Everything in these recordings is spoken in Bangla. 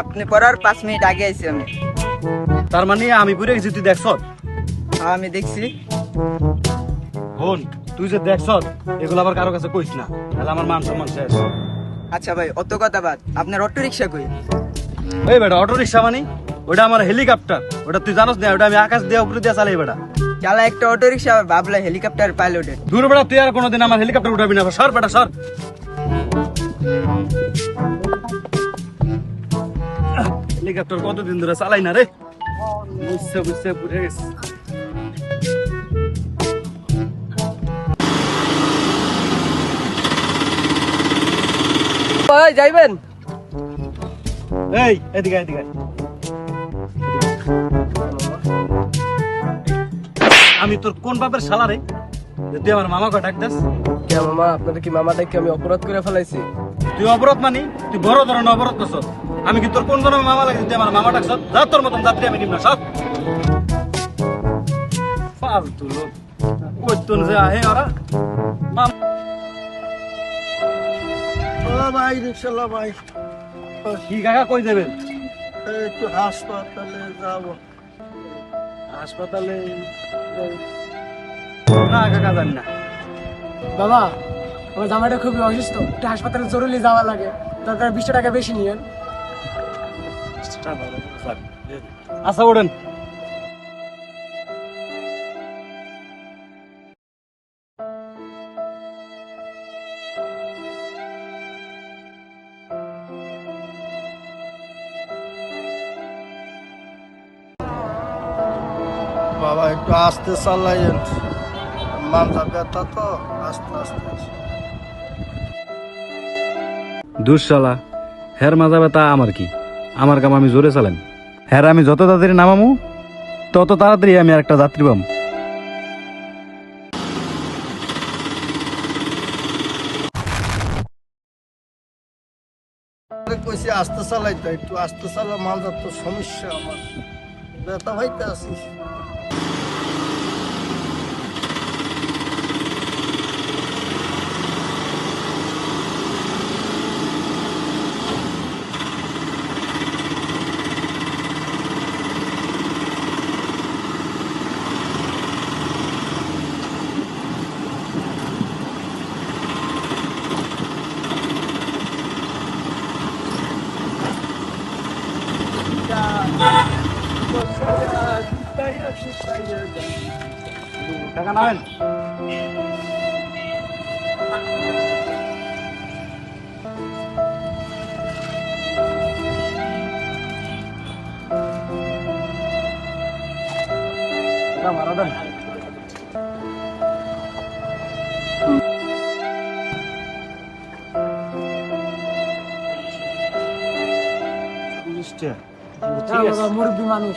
আপনি পড়ার পাঁচ মিনিট আগে আইছি আমি। তার মানে আমি পুরে গেছি তুই দেখছ? হ্যাঁ, আমি দেখছি। হন তুই যে দেখছ এগুলো আবার কারও কাছে কইস না। তাহলে আমার মান সম্মান শেষ। আচ্ছা ভাই অত কথা বাদ। আপনার অটো রিক্সা কই? এই বেটা অটো রিক্সা মানে? ওটা আমার হেলিকপ্টার। ওটা তুই জানোস না ওটা আমি আকাশ দিয়ে উপরে দিয়ে চালাই বেটা। চালা একটা অটো রিক্সা ভাবলা হেলিকপ্টার পাইলটের দূর বেটা তুই আর কোনোদিন আমার হেলিকপ্টার উঠাবি না। সর বেটা সর। হেলিকপ্টার কতদিন ধরে চালাই না রে? বুঝছে বুঝছে বুঝে গেছে। যাইবেন? এই এদিকে এদিকে। আমি তোর কোন বাপের শালা রে? তুই আমার মামাকে ডাকতেস কে মামা আপনাদের কি মামা দেখে আমি অপরাধ করে ফেলাইছি? তুই অবরোধ মানি তুই বড় ধরনের অবরোধ করছ আমি কি তোর কোন ধরনের মামা লাগে তুই আমার মামা ডাকছ যা তোর মতন যাত্রী আমি নিব না সব ফালতু লোক। কইতুন যে আহে ওরা? ভাই রিক্সালা ভাই কি কাকা কই দেবেন একটু হাসপাতালে যাব। হাসপাতালে না কাকা জানি না। বাবা আমার জামাইটা খুবই অসুস্থ একটু হাসপাতালে জরুরি যাওয়া লাগে। দরকার বিশটা টাকা বেশি নিয়েন। আচ্ছা ওঠেন। বাবা একটু আস্তে চালাইয়েন। মাথা ব্যথা তো আস্তে আস্তে। দুঃশালা, হের মাজা ব্যথা আমার কি? আমার কাম আমি জোরে চালাম। হ্যাঁ আমি যত তাড়াতাড়ি নামামু, তত তাড়াতাড়ি আমি একটা যাত্রী পাম। আস্তে চালাইতে একটু আস্তে চালা মালদার তো সমস্যা আমার। ব্যথা হইতে আছিস টাকা নামেন ভাড়া দেন হ্যাঁ, বাবা মুরব্বী মানুষ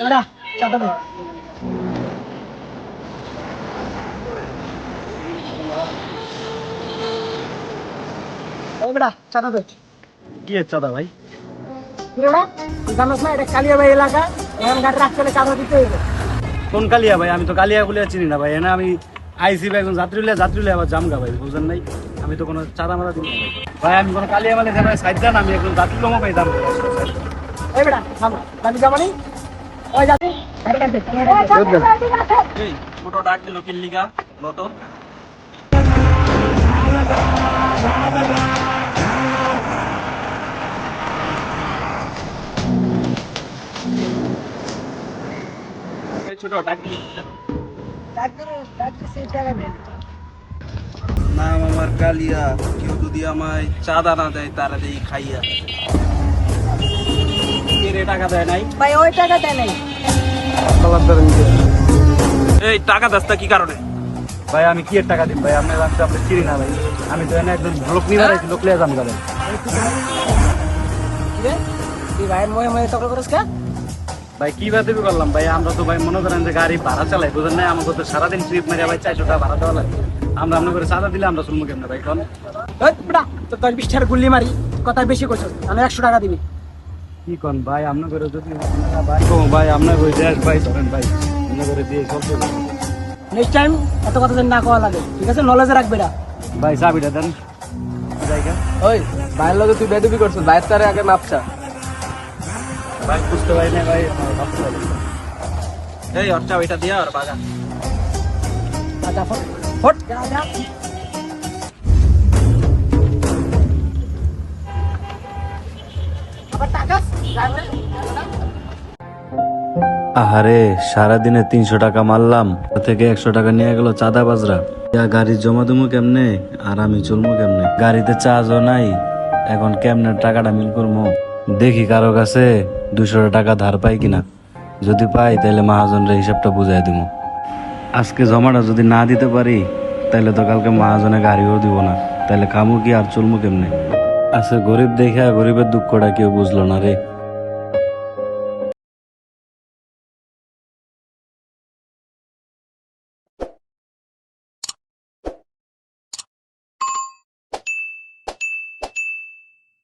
এবারে দে। দে। কি ভাই? জানোস না এটা কালিয়াবাই এলাকা এখন গাড়ি রাখতে হলে চাঁদা দিতে হইবে কোন কালিয়া ভাই? আমি তো কালিয়া বলে চিনি না ভাই। এনে আমি আইসি ভাই একজন যাত্রী লিয়ে যাত্রী লিয়ে আবার জামগা ভাই বুঝলেন নাই? আমি তো কোনো চাঁদা মারা দিই ভাই। আমি কোনো কালিয়া মালে দেন সাইড দেন আমি একজন যাত্রী লোমও পাই দাম এই বেটা থাম। জামানি ওই ছোট ডাক দিল কিল্লিগা লত এই ছোট ডাক দিল। নাম আমার কালিয়া। কেউ যদি আমায় চাঁদা না দেয় তারা দেই খাইয়া। কে রে টাকা দেয় নাই? ভাই ওই টাকা দেয় নাই। এই টাকা দাস্তা কি কারণে? ভাই আমি কি এর টাকা দিই ভাই আপনি আমি তো আপনি চিনি না ভাই। আমি তো এনে একজন লোক নিবার লোক লিয়ে যাম কিরে তুই ভাইয়ের ময়ে ময়ে তকল করিস কে? ভাই কি বাদ দেবে করলাম ভাই আমরা তো ভাই মনে করেন যে গাড়ি ভাড়া চালাই বুঝেন না আমাকে তো সারাদিন ট্রিপ মেরে ভাই চারশো টাকা ভাড়া দেওয়া লাগে। আমরা আপনার করে চাঁদা দিলে আমরা শুনব কেমন ভাই কোন? তো দশ বিশ টাকার গুল্লি মারি কথা বেশি করছ তাহলে একশো টাকা দিবি। কি কোন ভাই আপনার করে যদি ভাই ও ভাই আপনার করে দেশ ভাই ধরেন ভাই আপনার করে দিয়ে চলতে নেক্সট টাইম এত কথা যেন না কওয়া লাগে ঠিক আছে? নলেজে রাখবে না ভাই চাবিটা দেন। জায়গা ওই ভাইয়ের লগে তুই বেদবি করছিস ভাইয়ের তারে আগে মাপসা ভাই বুঝতে পারি না ভাই আমার ভাবতে পারি না। এই অর্চা ওইটা দিয়া আর বাগা। আচ্ছা ফট ফট। যা, যা। আবার টাকা যাবে আহারে সারাদিনে তিনশো টাকা মারলাম তা থেকে একশো টাকা নিয়ে গেল চাঁদা বাজরা। যা গাড়ি জমা দেবো কেমনে আর আমি চলবো কেমনে? গাড়িতে চার্জও নাই এখন কেমনে টাকাটা মিল করব? দেখি কারও কাছে দুশো টাকা ধার পাই কিনা? যদি পাই তাহলে মহাজনের হিসাবটা বুঝাই দিব আজকে জমাটা যদি না দিতে পারি তাহলে তো কালকে মহাজনে গাড়িও দিব না। তাহলে কামু কি আর চলবো কেমনে? আচ্ছা গরিব দেখে গরিবের দুঃখটা কেউ বুঝলো না রে।